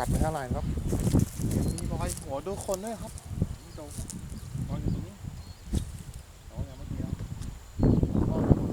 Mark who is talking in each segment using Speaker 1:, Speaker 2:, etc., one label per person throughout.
Speaker 1: กัดไม่เท่าไหร่ครับ มีรอยหัวดูคนด้วยครับนี่ดูรอยอยู่ตรงนี้น้องยังไม่มีแล้วรอยอยู่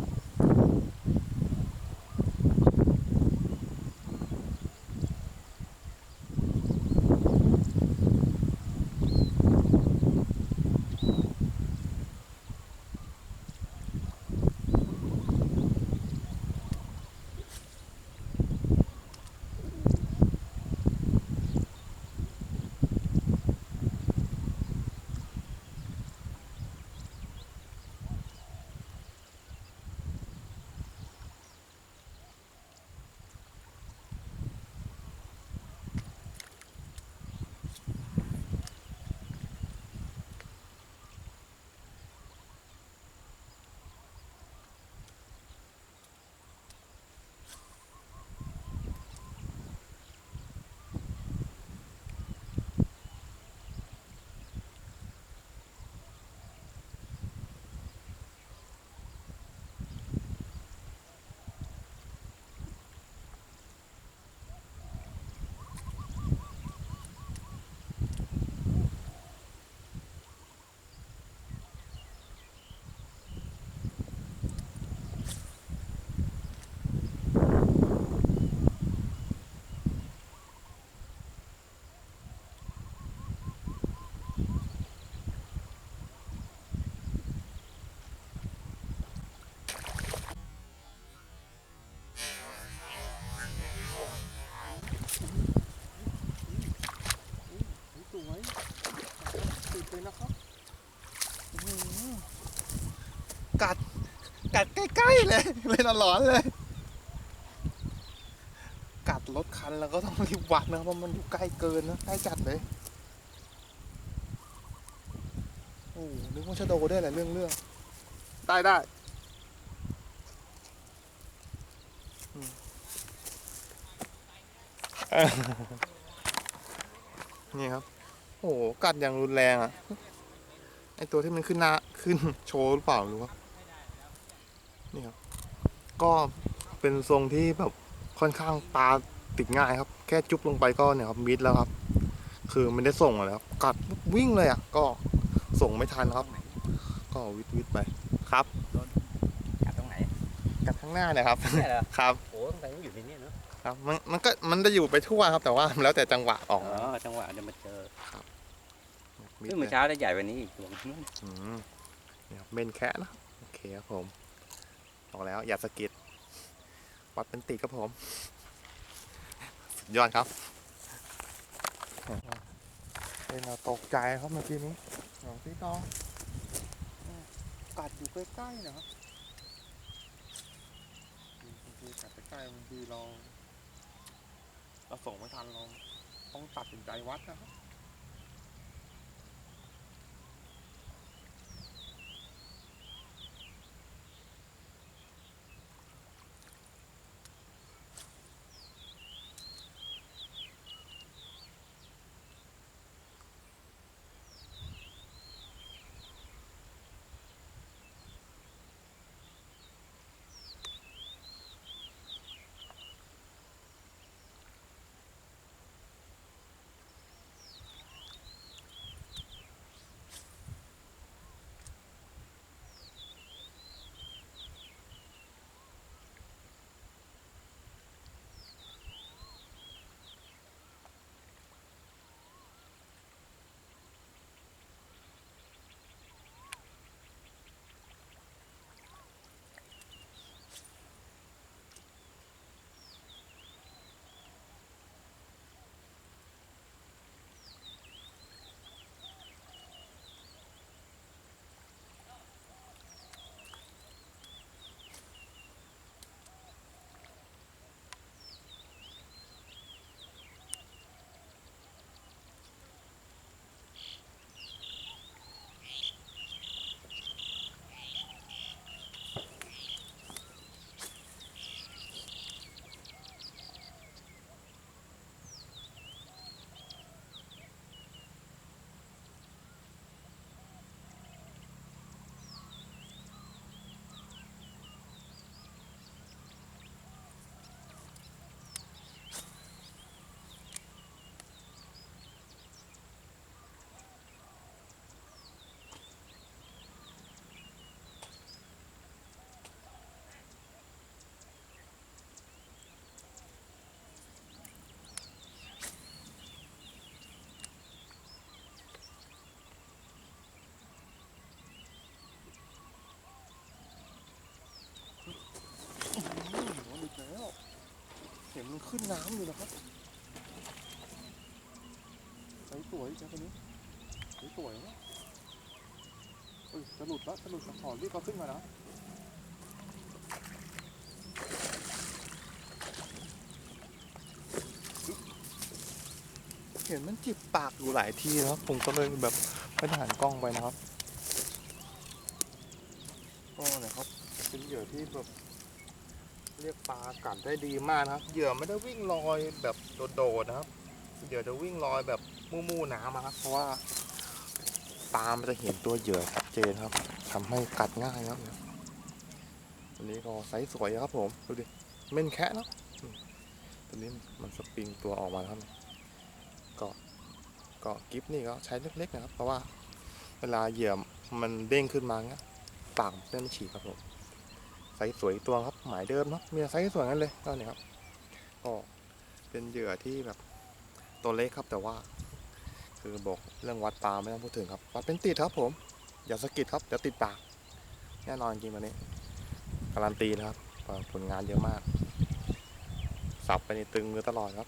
Speaker 1: สวยติดเลยนะครับอื้อหือ กัด กัดใกล้ๆเลย เลยหลอนๆเลย กัดรถคันแล้วก็ต้องรีบวัดนะครับเพราะมันอยู่ใกล้เกินนะใกล้จัดเลยโอ้นึกว่าชะโดได้วยแหละเรื่องเรื่องได้ได้อืมนี่ครับ โอ้โหกัดอย่างรุนแรงอะ ไอตัวที่มันขึ้นหน้าขึ้นโชว์หรือเปล่าหรือว่านี่ครับ ก็เป็นทรงที่แบบค่อนข้างตาติดง่ายครับ แค่จุ๊บลงไปก็เนี่ยครับมิดแล้วครับ คือไม่ได้ส่งเลยครับกัดปุ๊บวิ่งเลยอะ ก็ส่งไม่ทันครับ ก็วิดวิดไปครับ
Speaker 2: กัดตรงไหน
Speaker 1: กัดข้างหน้าเนี่ยครับ
Speaker 2: เนี่ยเหรอ
Speaker 1: ครับ
Speaker 2: โอ้ตั้งแต่มันอยู่ในนี้เนาะ
Speaker 1: ครับมันมันก็มันจะอยู่ไปทั่วครับ แต่ว่าแล้วแต่จังหวะอ
Speaker 2: อ๋
Speaker 1: อก
Speaker 2: อจังหวะเดี๋ยวมาเจอ
Speaker 1: มิด
Speaker 2: ซึ่ง
Speaker 1: เล
Speaker 2: เมื่อยเช้าได้ใหญ่กว่านี้อีกตัวนึง
Speaker 1: อืมเนี่ยครับเบนแคะนะโอเคครับผมบอกแล้วอย่าสะกิดวัดเป็นติดครับผม สุดยอดครับเป็นเราตกใจครับเมื่อกี้นี้หลวงพี่น้องกัดอยู่ใกล้ๆนะครับบางทีกัดใกล้ๆบางทีเราเราส่งไม่ทันเราต้องตัดสินใจวัดนะครับ ขึ้นน้ำอยู่นะครับไอ้สวยจ้าคนนี้ไอ้สวยนะเอ้ยจะหลุดแล้วจะหลุดแล้วขอรีบเอาขึ้นมานะเห็นมันจิบปากอยู่หลายทีนะครับผมก็เลยแบบไม่ได้หันกล้องไปนะครับก็นะครับเป็นเหยื่อที่แบบ เรียกปลากัดได้ดีมากนะครับ เหยื่อไม่ได้วิ่งลอยแบบโดดๆนะครับ เหยื่อจะวิ่งลอยแบบมู่ๆน้ำอะครับ เพราะว่าปลามันจะเห็นตัวเหยื่อชัดเจนครับทำให้กัดง่ายครับตัวนี้ก็ไซส์สวยครับผมดูดิเม่นแคะเนาะตัวนี้มันสปริงตัวออกมาแล้วครับก็ก็กิฟนี่ก็ใช้เล็กๆนะครับ เพราะว่าเวลาเหยื่อมันเด้งขึ้นมาเงี้ยปากมันไม่ฉีกครับผม ไซส์สวยตัวครับหมายเดิมเนาะมีไซส์สวยงั้นเลยก็เนี่ยครับก็เป็นเหยื่อที่แบบตัวเล็กครับแต่ว่า คือบอกเรื่องวัดปลาไม่ต้องพูดถึงครับวัดเป็นติดครับ ผมอย่าสะกิดครับเดี๋ยวติดปากแน่นอนจริงวันนี้การันตีนะครับผลงานเยอะมากสับไปในตึงมือตลอดครับ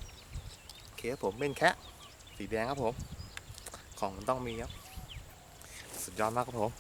Speaker 1: เคครับผมเป็นแคะสีแดงครับผม ของมันต้องมีครับ สุดยอดมากครับผม